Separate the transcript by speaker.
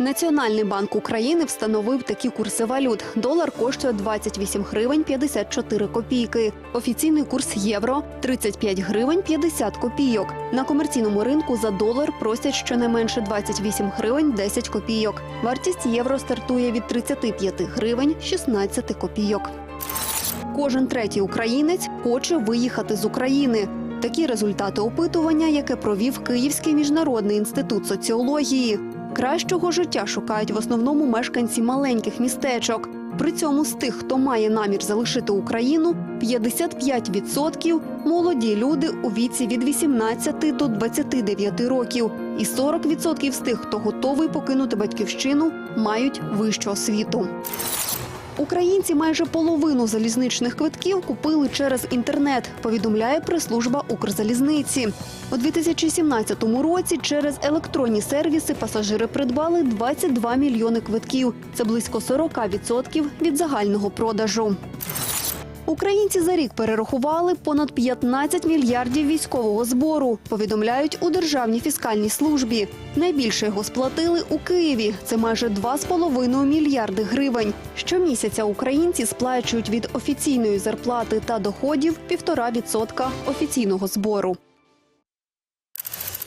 Speaker 1: Національний банк України встановив такі курси валют. Долар коштує 28 гривень 54 копійки. Офіційний курс євро 35 гривень 50 копійок. На комерційному ринку за долар просять щонайменше 28 гривень 10 копійок. Вартість євро стартує від 35 гривень 16 копійок. Кожен третій українець хоче виїхати з України. Такі результати опитування, яке провів Київський міжнародний інститут соціології. Кращого життя шукають в основному мешканці маленьких містечок. При цьому з тих, хто має намір залишити Україну, 55% – молоді люди у віці від 18 до 29 років, і 40% з тих, хто готовий покинути батьківщину, мають вищу освіту. Українці майже половину залізничних квитків купили через інтернет, повідомляє прес-служба Укрзалізниці. У 2017 році через електронні сервіси пасажири придбали 22 мільйони квитків. Це близько 40% від загального продажу. Українці за рік перерахували понад 15 мільярдів військового збору. Повідомляють у державній фіскальній службі. Найбільше його сплатили у Києві. Це майже 2,5 мільярди гривень. Щомісяця українці сплачують від офіційної зарплати та доходів 1,5% офіційного збору.